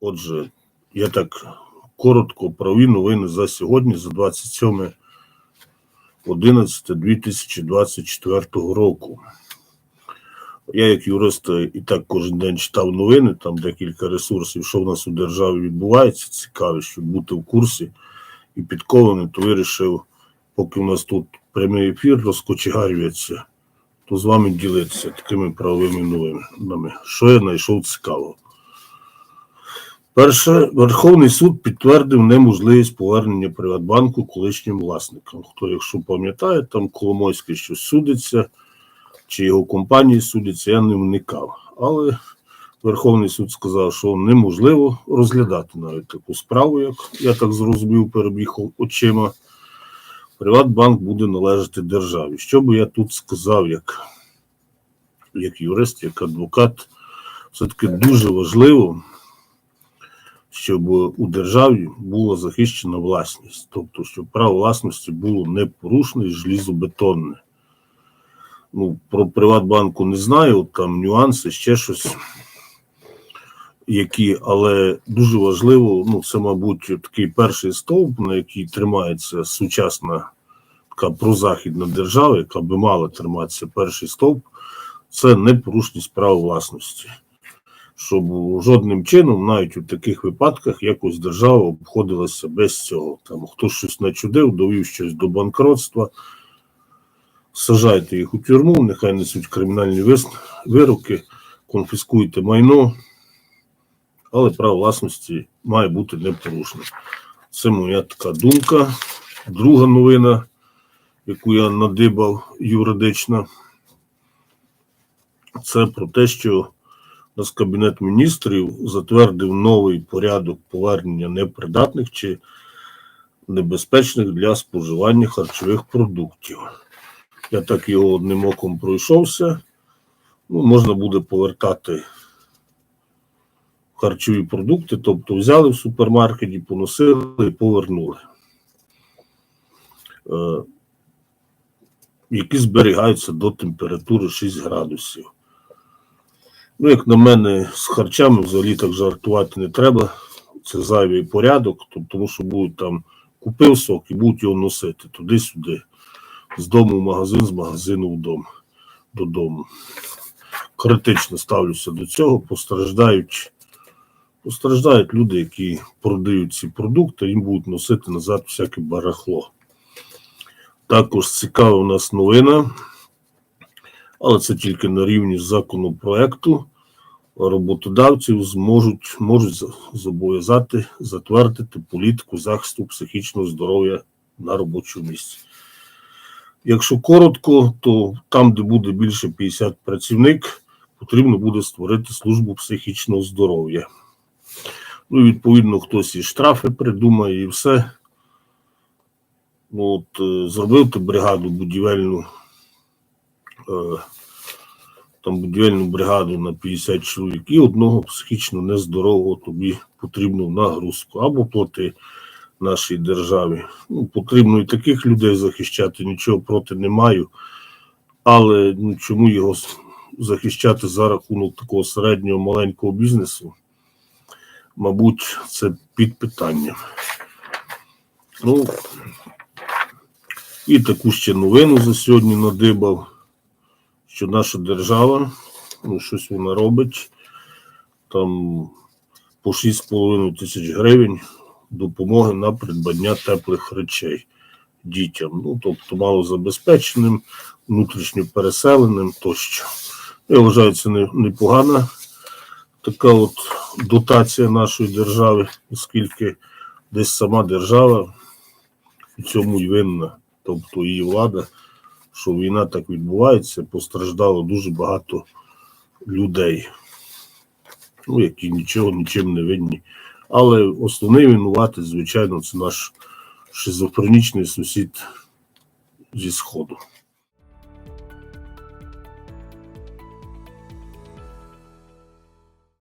Отже, я так коротко праві новини за сьогодні, за 27 11.2024 року. Я, як юрист, і так кожен день читав новини, там декілька ресурсів, що в нас у державі відбувається, цікаво, щоб бути в курсі і підкований, то вирішив, поки у нас тут прямий ефір розкочегарюється, то з вами ділитися такими правовими новинами. Що я знайшов цікавого? Перше, Верховний суд підтвердив неможливість повернення Приватбанку колишнім власникам. Хто, якщо пам'ятає, там Коломойський щось судиться, чи його компанії судяться, я не вникав. Але Верховний суд сказав, що неможливо розглядати навіть таку справу, як я так зрозумів, перебіг очима. Приватбанк буде належати державі. Що би я тут сказав, як, як юрист, як адвокат, все-таки дуже важливо щоб у державі була захищена власність, тобто, щоб право власності було непорушне і желізобетонне. Ну, про Приватбанку не знаю, там нюанси, ще щось, які, але дуже важливо, ну, це, мабуть, такий перший стовп, на який тримається сучасна така прозахідна держава, яка би мала триматися перший стовп, це непорушність права власності щоб жодним чином, навіть у таких випадках, якось держава обходилася без цього. Там хтось щось начудив, довів щось до банкротства. Сажайте їх у тюрму, нехай несуть кримінальні вироки, конфіскуйте майно, але право власності має бути непорушним. Це моя така думка. Друга новина, яку я надибав юридично, це про те, що нас Кабінет міністрів затвердив новий порядок повернення непридатних чи небезпечних для споживання харчових продуктів. Я так його одним оком пройшовся. Ну, Можна буде повертати харчові продукти, тобто взяли в супермаркеті, поносили і повернули. Е, які зберігаються до температури 6 градусів. Ну, як на мене, з харчами взагалі так жартувати не треба. Це зайвий порядок, тому що будуть там купив сок і будуть його носити туди-сюди, з дому в магазин, з магазину вдома, додому. Критично ставлюся до цього, постраждають постраждають люди, які продають ці продукти, їм будуть носити назад всяке барахло. Також цікава у нас новина але це тільки на рівні законопроекту. Роботодавців зможуть можуть зобов'язати затвердити політику захисту психічного здоров'я на робочому місці. Якщо коротко, то там, де буде більше 50 працівник, потрібно буде створити службу психічного здоров'я. Ну, відповідно, хтось і штрафи придумає, і все. Ну, от, е, Зробив ти бригаду будівельну там будівельну бригаду на 50 чоловік і одного психічно нездорового тобі потрібно в нагрузку або плати нашій державі. Ну, Потрібно і таких людей захищати, нічого проти не маю. Але ну, чому його захищати за рахунок такого середнього маленького бізнесу? Мабуть, це під питанням. Ну, і таку ще новину за сьогодні надибав що наша держава, ну, щось вона робить, там по 6,5 тисяч гривень допомоги на придбання теплих речей дітям. Ну, тобто малозабезпеченим, внутрішньо переселеним тощо. Я вважаю, це непогана така от дотація нашої держави, оскільки десь сама держава у цьому й винна, тобто її влада що війна так відбувається, постраждало дуже багато людей, ну, які нічого нічим не винні. Але основний винуватець, звичайно, це наш шизофренічний сусід зі Сходу.